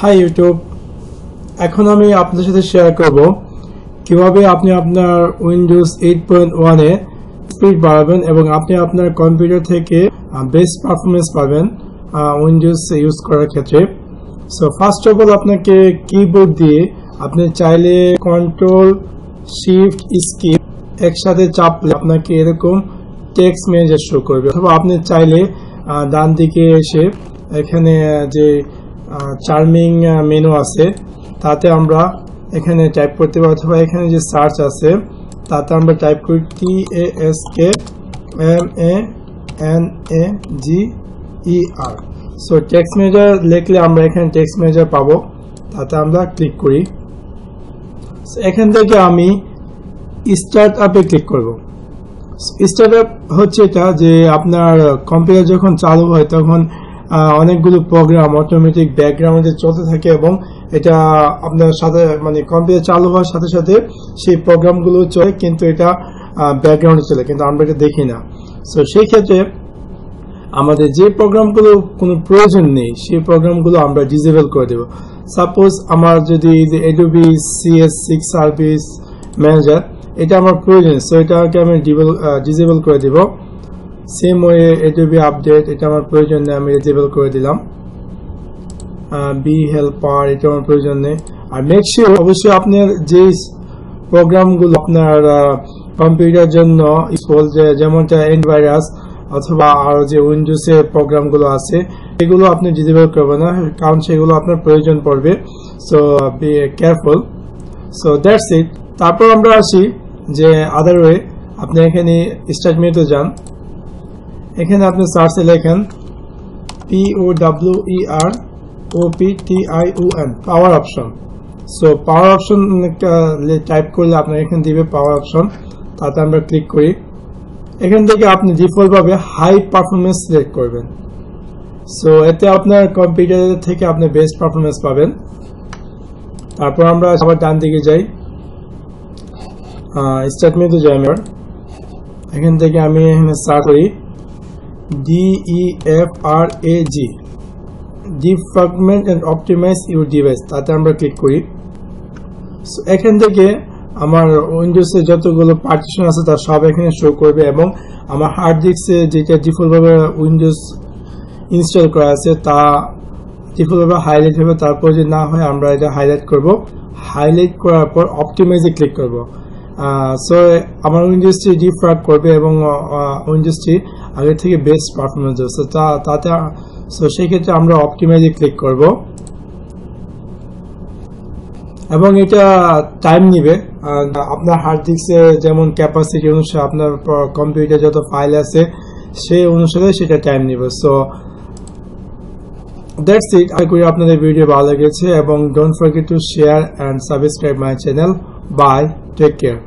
High YouTube এখন আমি আপনাদের সাথে শেয়ার করব কীভাবে আপনি আপনার উইন্ডোজ এইট পয়েন্ট ওয়ানে স্পিড বাড়াবেন এবং আপনি আপনার কম্পিউটার থেকে বেস্ট পারফরমেন্স পাবেন উইন্ডোজ ইউজ করার ক্ষেত্রে। সো ফার্স্ট অফ অল আপনাকে কিবোর্ড দিয়ে আপনি চাইলে কন্ট্রোল শিফট স্কিপ একসাথে চাপলে আপনাকে এরকম টেক্সট ম্যানেজার শো করবে। অথবা আপনি চাইলে ডান দিকে এসে এখানে যে চার্মিং মেনু আছে। তাতে আমরা এখানে টাইপ করতে পারি অথবা এখানে যে সার্চ আছে, তাতে আমরা টাইপ করি T A S K M A N A G E R so text measure লিখলে আমরা এখানে টেক্সট মেজার পাবো। তাতে আমরা ক্লিক করি। এখান থেকে আমি স্টার্ট আপে ক্লিক করব। স্টার্ট আপ হচ্ছে এটা যে আপনার কম্পিউটার যখন চালু হয়, তখন অনেকগুলো প্রোগ্রাম অটোমেটিক ব্যাকগ্রাউন্ডে চলতে থাকে এবং এটা আপনার সাথে মানে কম্পিউটার চালু হওয়ার সাথে সাথে সেই প্রোগ্রামগুলো চলে, কিন্তু এটা ব্যাকগ্রাউন্ডে চলে, কিন্তু আমরা এটা দেখি না। সো সেই ক্ষেত্রে আমাদের যে প্রোগ্রামগুলো কোনো প্রয়োজন নেই, সেই প্রোগ্রামগুলো আমরা ডিসেবল করে দেব। সাপোজ আমার যদি Adobe CS six service manager এটা আমার প্রয়োজন সো এটাকে আমি ডিসেবল করে দিব। সেম ওয়ে এডোবি আপডেট এটা আমার প্রয়োজন নেই আমি ডিসেবল করে দিলাম বি হেল্পার এটা আমার প্রয়োজন নেই আর মেক শিওর অবশ্যই আপনার যে প্রোগ্রামগুলো আপনার কম্পিউটার জন্য যেমনটা এন্ডভাইরাস অথবা আরও যে উইন্ডোজের প্রোগ্রামগুলো আছে, এগুলো আপনি ডিসেবল করবেন না, কারণ সেগুলো আপনার প্রয়োজন পড়বে। So be careful so that's it তারপর আমরা আসি যে আদার ওয়ে আপনি এখানে স্টার্ট যান। এখানে আপনি সার্চে লেখেন ও N power option so power option type করলে আপনার এখানে দিবে পাওয়ার অপশন তাতে আমরা ক্লিক করি। এখান থেকে আপনি ডিফল্ট ভাবে হাই পারফরমেন্স সিলেক্ট করবেন। সো এতে আপনার কম্পিউটার থেকে আপনি বেস্ট পারফরমেন্স পাবেন। তারপর আমরা আবার ডান দিকে যাই। স্টার্ট মেনুতে যাই আমি এখান থেকে আমি এখানে সার্চ করি। D E F R A G defragment and optimise your device তাতে আমরা ক্লিক করি। So, এখান থেকে আমার উইন্ডোজে যতগুলো পার্টিশন আছে তার সব এখানে শো করবে এবং আমার হার্ড ডিস্কে যেটা ডিফল্ট ভাবে উইন্ডোজ ইনস্টল করা আছে তা ডিফল্ট ভাবে হাইলাইট হবে। তারপর যে না হয় আমরা এটা হাইলাইট করব। হাইলাইট করার পর অপটিমাইজে ক্লিক করব। সো আমার উইন্ডোজটি ডিফ্রাগ করবে এবং উইন্ডোজটি আগে থেকে বেস্ট পারফরমেন্স দেবে তা, তাতে সো সেই ক্ষেত্রে আমরা অপটিমাইজে ক্লিক করব। এবং এটা টাইম নিবে। আপনার হার্ড ডিস্কে যেমন ক্যাপাসিটি অনুসারে আপনার কম্পিউটার যত ফাইল আছে, সেই অনুসারে সেটা টাইম নিবে। সো দ্যাটস ইট আশা করি আপনাদের ভিডিও ভালো লেগেছে। এবং don't forget to share and subscribe my channel bye take care